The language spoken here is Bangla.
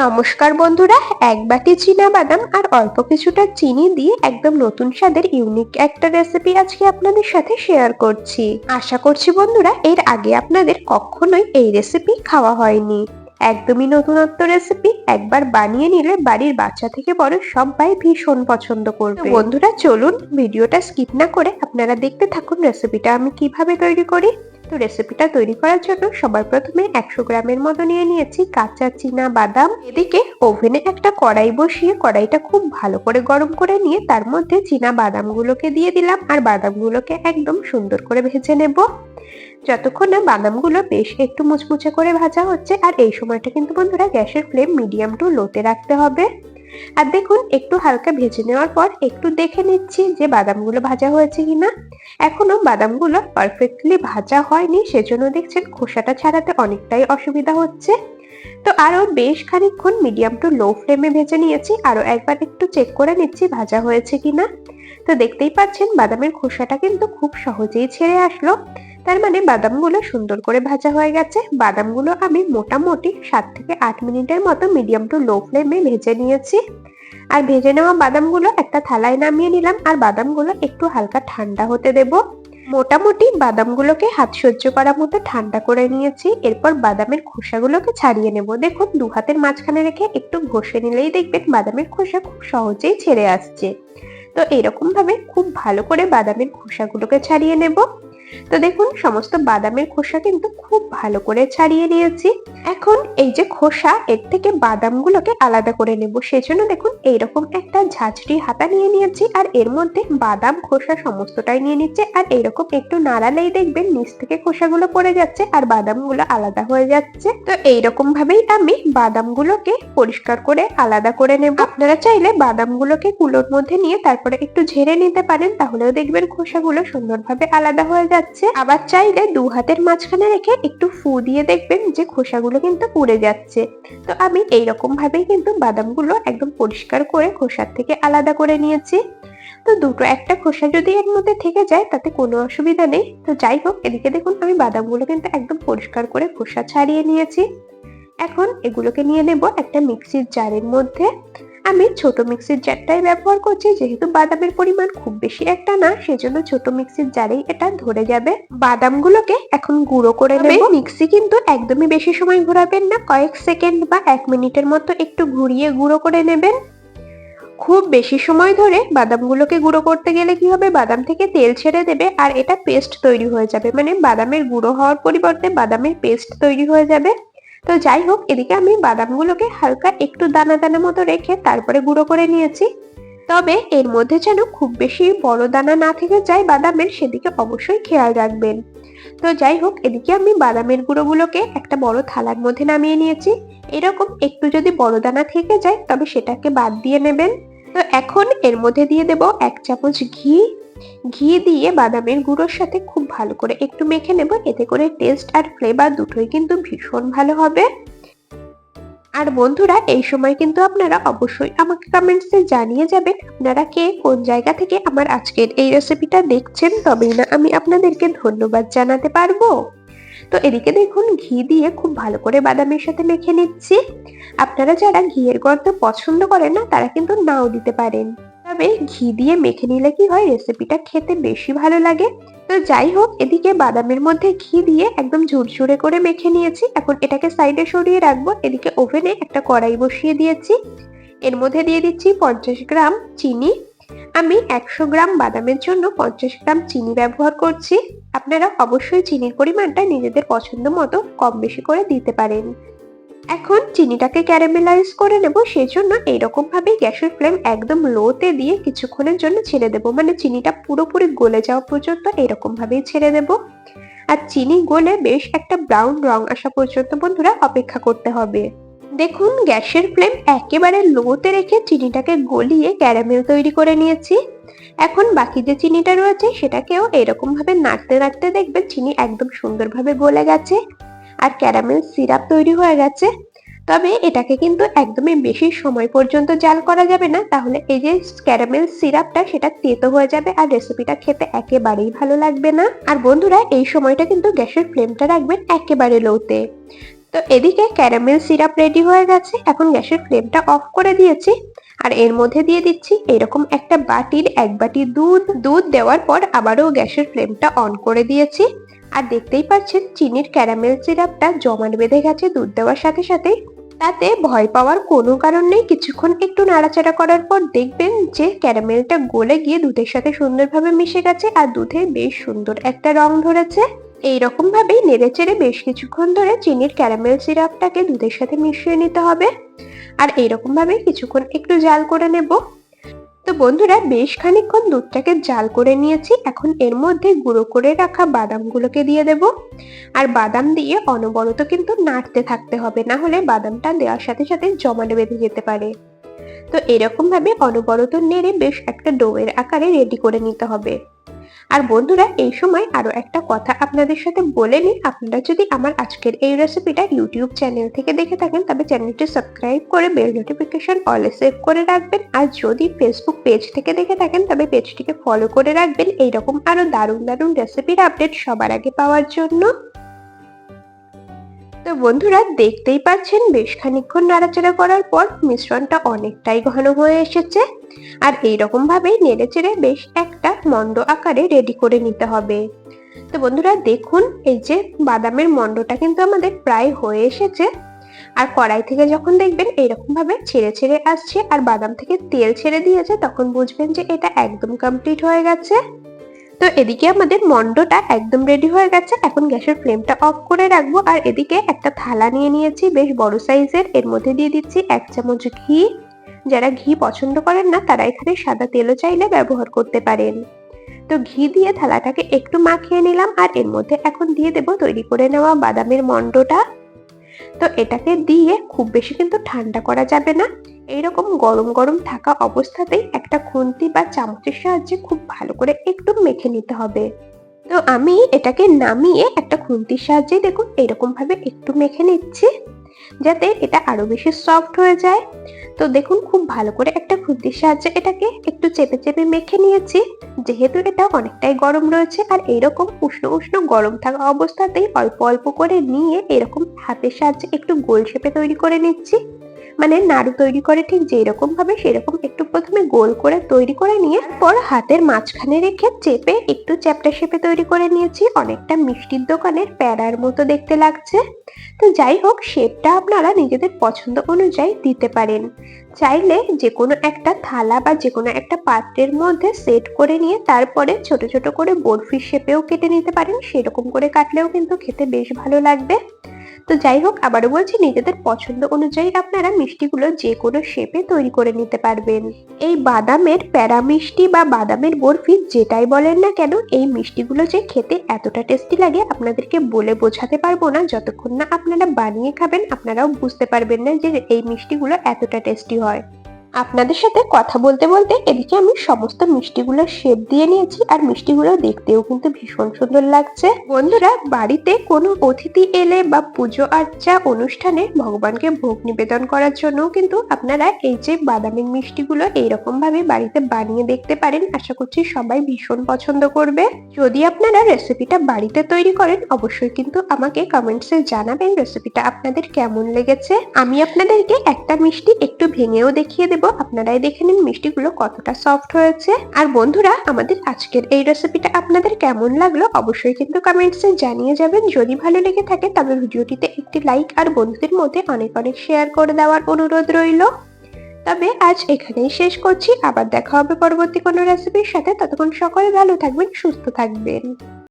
নমস্কার বন্ধুরা, এক বাটি বাদাম আর অল্প কিছুটা চিনি দিয়ে একদম নতুন স্বাদের ইউনিক একটা রেসিপি আজকে আপনাদের সাথে শেয়ার করছি। আশা করছি বন্ধুরা, এর আগে আপনাদের কখনোই এই রেসিপি খাওয়া হয়নি। একদমই নতুনত্ব রেসিপি একবার বানিয়ে নিলে বাড়ির বাচ্চা থেকে বড় সবাই ভীষণ পছন্দ করবে। বন্ধুরা, চলুন ভিডিওটা স্কিপ না করে আপনারা দেখতে থাকুন রেসিপিটা আমি কীভাবে তৈরি করি। তো রেসিপিটা তৈরি করার জন্য সবার প্রথমে একশো গ্রামের মতো নিয়ে নিয়েছি কাঁচা চীনা বাদাম। এদিকে ওভেনে একটা কড়াই বসিয়ে কড়াইটা খুব ভালো করে গরম করে নিয়ে তার মধ্যে চীনা বাদামগুলোকে দিয়ে দিলাম আর বাদামগুলোকে একদম সুন্দর করে ভেজে নেব। যতক্ষণ না বাদামগুলো বেশ একটু মুচমুচে করে ভাজা হচ্ছে আর এই সময়টা কিন্তু বন্ধুরা গ্যাসের ফ্লেম মিডিয়াম টু লোতে রাখতে হবে। আর দেখুন, একটু হালকা ভেজে নেওয়ার পর একটু দেখে নিচ্ছি যে বাদামগুলো ভাজা হয়েছে কিনা। এখনও বাদামগুলো পারফেক্টলি ভাজা হয়নি, সেজন্য দেখছেন খোসাটা ছাড়াতে অনেকটাই অসুবিধা হচ্ছে। তো আরও বেশ খানিকক্ষণ মিডিয়াম টু লো ফ্লেমে ভেজে নিয়েছি আরও একবার একটু চেক করে নিচ্ছি ভাজা হয়েছে কিনা। তো দেখতেই পাচ্ছেন, বাদামের খোসাটা কিন্তু খুব সহজেই ছেড়ে আসলো। তার মানে বাদামগুলো সুন্দর করে ভাজা হয়ে গেছে। বাদামগুলো আমি মোটামুটি সাত থেকে আট মিনিটের মতো মিডিয়াম টু লো ফ্লেমে ভেজে নিয়েছি। আর ভেজে নেওয়া বাদামগুলো একটা থালায় নামিয়ে নিলাম আর বাদামগুলো একটু হালকা ঠান্ডা হতে দেব। মোটামুটি বাদামগুলোকে হাত সহ্য করার মতো ঠান্ডা করে নিয়েছি। এরপর বাদামের খোসাগুলোকে ছাড়িয়ে নেব। দেখুন, দু হাতের মাঝখানে রেখে একটু ঘষে নিলেই দেখবেন বাদামের খোসা খুব সহজেই ছেড়ে আসছে। তো এরকমভাবে খুব ভালো করে বাদামের খোসাগুলোকে ছাড়িয়ে নেব। তো দেখুন, সমস্ত বাদামের খোসা কিন্তু খুব ভালো করে ছাড়িয়ে নিয়েছি। এখন এই যে খোসা, এর থেকে বাদামগুলোকে আলাদা করে নেব। সেজন্য দেখুন, এইরকম একটা ঝাঁঝরি হাতা নিয়ে নিয়েছি আর এর মধ্যে বাদাম খোসা সমস্তটাই নিয়ে নিচ্ছে। আর এইরকম একটু নাড়ালেই দেখবেন, নিচ থেকে খোসাগুলো পড়ে যাচ্ছে আর বাদামগুলো আলাদা হয়ে যাচ্ছে। তো এইরকম ভাবেই আমি বাদামগুলোকে পরিষ্কার করে আলাদা করে নেব। আপনারা চাইলে বাদামগুলোকে কুলোর মধ্যে নিয়ে তারপরে একটু ঝেড়ে নিতে পারেন। তাহলেও দেখবেন খোসাগুলো সুন্দরভাবে আলাদা হয়ে যাচ্ছে। আবার চাইলে দু হাতের মাঝখানে রেখে একটু ফু দিয়ে দেখবেন যে খোসাগুলো কিন্তু পুড়ে যাচ্ছে। তো আমি এইরকম ভাবেই কিন্তু বাদামগুলো একদম পরিষ্কার করে খোসার থেকে আলাদা করে নিয়েছি। তো দুটো একটা খোসা যদি এর মধ্যে থেকে যায়, তাতে কোনো অসুবিধা নেই। তো যাই হোক, এদিকে দেখুন আমি বাদামগুলো কিন্তু একদম পরিষ্কার করে খোসা ছাড়িয়ে নিয়েছি। এখন এগুলোকে নিয়ে নেব একটা মিক্সির জারের মধ্যে। আমি ছোট মিক্সির জারটাই ব্যবহার করছি যেহেতু বাদামের পরিমাণ খুব বেশি একটা না সেজন্য ছোট মিক্সির জারেই এটা ধরে যাবে। বাদামগুলোকে এখন গুঁড়ো করে নেব। মিক্সি কিন্তু একদমই বেশি সময় ঘোরাবেন না কয়েক সেকেন্ড বা এক মিনিটের মতো একটু ঘুরিয়ে গুঁড়ো করে নেবেন। খুব বেশি সময় ধরে বাদামগুলোকে গুঁড়ো করতে গেলে কি হবে? বাদাম থেকে তেল ছেড়ে দেবে আর এটা পেস্ট তৈরি হয়ে যাবে। মানে বাদামের গুঁড়ো হওয়ার পরিবর্তে বাদামের পেস্ট তৈরি হয়ে যাবে। তো যাই হোক, এদিকে আমি বাদামগুলোকে হালকা একটু দানা দানা মতো রেখে তারপরে গুঁড়ো করে নিয়েছি। তবে এর মধ্যে যেন খুব বেশি বড় দানা না থেকে যায় বাদামের, সেদিকে অবশ্যই খেয়াল রাখবেন। তো যাই হোক, এদিকে আমি বাদামের গুঁড়োগুলোকে একটা বড় থালার মধ্যে নামিয়ে নিয়েছি। এরকম একটু যদি বড় দানা থেকে যায়, তবে সেটাকে বাদ দিয়ে নেবেন। তো এখন এর মধ্যে দিয়ে দেব এক চামচ ঘি ঘি দিয়ে বাদামের গুঁড়োর সাথে খুব ভালো করে একটু মেখে নেব, এতে করে টেস্ট আর ফ্লেভার দুটোই কিন্তু ভীষণ ভালো হবে। আর বন্ধুরা, এই সময় কিন্তু আপনারা অবশ্যই আমাকে কমেন্টসে জানিয়ে যাবেন, আপনারা কে, কোন জায়গা থেকে আমার আজকের এই রেসিপিটা দেখছেন, তবেই না আমি আপনাদেরকে ধন্যবাদ জানাতে পারব। তো এদিকে দেখুন, ঘি দিয়ে খুব ভালো করে বাদামের সাথে মেখে নিচ্ছি। আপনারা যারা ঘিয়ের গর্ত পছন্দ করেন না, তারা কিন্তু নাও দিতে পারেন। তবে ঘি দিয়ে মেখে নিলে কি হয়? রেসিপিটা খেতে বেশি ভালো লাগে। তো যাই হোক, এদিকে বাদামের মধ্যে ঘি দিয়ে একদম ঝুরঝুরে করে মেখে নিয়েছি। এখন এটাকে সাইডে সরিয়ে রাখব। এদিকে ওভেনে একটা কড়াই বসিয়ে দিয়েছি। এর মধ্যে দিয়ে দিচ্ছি পঞ্চাশ গ্রাম চিনি। আমি একশো গ্রাম বাদামের জন্য পঞ্চাশ গ্রাম চিনি ব্যবহার করছি। আপনারা অবশ্যই চিনির পরিমাণটা নিজেদের পছন্দ মতো কম বেশি করে দিতে পারেন। এখন চিনিটাকে ক্যারামেলাইজ করে নেব, সেজন্য এইরকম ভাবে গ্যাসের ফ্লেম একদম লোতে দিয়ে কিছুক্ষণের জন্য ছেড়ে দেব। মানে চিনিটা পুরোপুরি গলে যাওয়া পর্যন্ত এরকম ভাবেই ছেড়ে দেব। আর চিনি গলে বেশ একটা ব্রাউন রং আসা পর্যন্ত বন্ধুরা অপেক্ষা করতে হবে। দেখুন, গ্যাসের ফ্লেম একেবারে লোতে রেখে চিনিটাকে গলিয়ে ক্যারামেল তৈরি করে নিয়েছি। এখন বাকি যে চিনিটা রয়েছে, সেটাকেও এরকম ভাবে নাড়তে নাড়তে দেখবেন চিনি একদম সুন্দরভাবে গলে গেছে। আর ক্যারামেল সিরাপ তৈরি হয়ে গেছে। তবে এটাকে কিন্তু একদমই বেশি সময় পর্যন্ত জাল করা যাবে না। তাহলে এই যে ক্যারামেল সিরাপটা সেটা তেতো হয়ে যাবে আর রেসিপিটা খেতে একেবারেই ভালো লাগবে না। আর বন্ধুরা, এই সময়টা কিন্তু গ্যাসের ফ্লেমটা রাখবেন একেবারে লোতে তো এদিকে ক্যারামেল সিরাপ রেডি হয়ে গেছে। এখন গ্যাসের ফ্লেমটা অফ করে দিয়েছি। আর এর মধ্যে দিয়ে দিচ্ছি এরকম একটা বাটির, এক বাটি দুধ। দুধ দেওয়ার পর আবারও গ্যাসের ফ্লেমটা অন করে দিয়েছি। আর দেখতেই পাচ্ছেন চিনির ক্যারামেল সিরাপটা জমাট বেঁধে গেছে দুধ দেওয়ার সাথে সাথে। তাতে ভয় পাওয়ার কোনো কারণ নেই। কিছুক্ষণ একটু নাড়াচাড়া করার পর দেখবেন যে ক্যারামেলটা গলে গিয়ে দুধের সাথে সুন্দরভাবে মিশে গেছে আর দুধে বেশ সুন্দর একটা রং ধরেছে। এইরকম ভাবেই নেড়ে চেড়ে বেশ কিছুক্ষণ ধরে চিনির ক্যারামেল সিরাপটাকে দুধের সাথে মিশিয়ে নিতে হবে। আর এইরকম ভাবে কিছুক্ষণ একটু জাল করে নেব। তো বন্ধুরা, বেশ খানিকক্ষণ দুধটাকে জাল করে নিয়েছি। এখন এর মধ্যে গুঁড়ো করে রাখা বাদামগুলোকে দিয়ে দেব। আর বাদাম দিয়ে অনবরত কিন্তু নাড়তে থাকতে হবে, না হলে বাদামটা দেওয়ার সাথে সাথে জমাটে বেঁধে যেতে পারে। তো এরকমভাবে অনবরত নেড়ে বেশ একটা ডোয়ের আকারে রেডি করে নিতে হবে। আর বন্ধুরা, এই সময় আরও একটা কথা আপনাদের সাথে বলে নিই। আপনারা যদি আমার আজকের এই রেসিপিটা ইউটিউব চ্যানেল থেকে দেখে থাকেন, তবে চ্যানেলটি সাবস্ক্রাইব করে বেল নোটিফিকেশন অলে সেভ করে রাখবেন। আর যদি ফেসবুক পেজ থেকে দেখে থাকেন, তবে পেজটিকে ফলো করে রাখবেন। এইরকম আরও দারুণ দারুণ রেসিপির আপডেট সবার আগে পাওয়ার জন্য। তো বন্ধুরা, দেখতেই পাচ্ছেন, বেশ খানিকক্ষণ নাড়াচাড়া করার পর মিশ্রণটা অনেকটাই ঘন হয়ে এসেছে। আর এইরকম ভাবেই নেড়ে চেড়ে বেশ একটা মন্ড আকারে রেডি করে নিতে হবে। তো বন্ধুরা, দেখুন, এই যে বাদামের মন্ডটা কিন্তু আমাদের প্রায় হয়ে এসেছে। আর কড়াই থেকে যখন দেখবেন এইরকম ভাবে ছেড়ে ছেড়ে আসছে, আর বাদাম থেকে তেল ছেড়ে দিয়েছে, তখন বুঝবেন যে এটা একদম কমপ্লিট হয়ে গেছে। তো এদিকে আমাদের মন্ডটা একদম রেডি হয়ে গেছে। এখন গ্যাসের ফ্লেমটা অফ করে রাখব। আর এদিকে একটা থালা নিয়ে নিয়েছি, বেশ বড় সাইজের এর মধ্যে দিয়ে দিচ্ছি এক চামচ ঘি। যারা ঘি পছন্দ করেন না, তারা এখানে সাদা তেলও চাইলে ব্যবহার করতে পারেন। তো ঘি দিয়ে থালাটাকে একটু মাখিয়ে নিলাম। আর এর মধ্যে এখন দিয়ে দেব তৈরি করে নেওয়া বাদামের মন্ডটা তো এটাকে দিয়ে খুব বেশি কিন্তু ঠান্ডা করা যাবে না। এইরকম গরম গরম থাকা অবস্থাতেই একটা খুন্তি বা চামচের সাহায্যে খুব ভালো করে একটু মেখে নিতে হবে। তো আমি এটাকে নামিয়ে একটা খুন্তির সাহায্যে দেখুন এরকম ভাবে একটু মেখে নিচ্ছি। যাতে এটা আরও বেশি সফট হয়ে যায়। তো দেখুন, খুব ভালো করে একটা খুন্তির সাহায্যে এটাকে একটু চেপে চেপে মেখে নিয়েছি। যেহেতু এটা অনেকটাই গরম রয়েছে, আর এরকম উষ্ণ উষ্ণ গরম থাকা অবস্থাতেই অল্প অল্প করে নিয়ে এরকম হাতের সাহায্যে একটু গোল শেপে তৈরি করে নিচ্ছি। মানে নাড়ু তৈরি করে ঠিক যেরকম ভাবে সেরকম একটু প্রথমে গোল করে তৈরি করে নিয়ে পর হাতের মাঝখানে রেখে চেপে একটু চ্যাপটা শেপে তৈরি করে নিয়েছি। অনেকটা মিষ্টির দোকানের প্যারার মতো দেখতে লাগছে। তো যাই হোক, শেপটা আপনারা নিজেদের পছন্দ অনুযায়ী দিতে পারেন। চাইলে যে কোনো একটা থালা বা যে কোনো একটা পাত্রের মধ্যে সেট করে নিয়ে তারপরে ছোট ছোট করে বরফির শেপেও কেটে নিতে পারেন। সেরকম করে কাটলেও কিন্তু খেতে বেশ ভালো লাগবে। তো যাই হোক, আবারও বলছি, নিজেদের পছন্দ অনুযায়ী আপনারা মিষ্টিগুলো যে কোনো শেপে তৈরি করে নিতে পারবেন। এই বাদামের প্যারা মিষ্টি বা বাদামের বরফি যেটাই বলেন না কেন, এই মিষ্টিগুলো যে খেতে এতটা টেস্টি লাগে, আপনাদেরকে বলে বোঝাতে পারব না। যতক্ষণ না আপনারা বানিয়ে খাবেন, আপনারাও বুঝতে পারবেন না যে এই মিষ্টিগুলো এতটা টেস্টি হয়। আপনাদের সাথে কথা বলতে বলতে এদিকে আমি সমস্ত মিষ্টিগুলোর শেপ দিয়ে নিয়েছি আর মিষ্টিগুলো দেখতেও কিন্তু ভীষণ সুন্দর লাগছে। বন্ধুরা, বাড়িতে কোনো অতিথি এলে বা পুজো আর্চা অনুষ্ঠানে ভগবানকে ভোগ নিবেদন করার জন্য কিন্তু আপনারা এই যে বাদামের মিষ্টিগুলো এইরকম ভাবে বাড়িতে বানিয়ে দেখতে পারেন, আশা করছি সবাই ভীষণ পছন্দ করবে। যদি আপনারা রেসিপিটা বাড়িতে তৈরি করেন, অবশ্যই কিন্তু আমাকে কমেন্টসে জানাবেন রেসিপিটা আপনাদের কেমন লেগেছে। আমি আপনাদেরকে একটা মিষ্টি একটু ভেঙেও দেখিয়ে দেব। আপনারাই দেখে নিন মিষ্টিগুলো কতটা সফট হয়েছে। আর বন্ধুরা, আমাদের আজকের এই রেসিপিটা আপনাদের কেমন লাগল অবশ্যই কিন্তু কমেন্টসে জানিয়ে যাবেন। যদি ভালো লেগে থাকে, তবে ভিডিওটিতে একটি লাইক আর বন্ধুদের মধ্যে অনেক অনেক শেয়ার করে দেওয়ার অনুরোধ রইল। তবে আজ এখানেই শেষ করছি। আবার দেখা হবে পরবর্তী কোনো রেসিপির সাথে। ততক্ষণ সকলে ভালো থাকবেন, সুস্থ থাকবেন।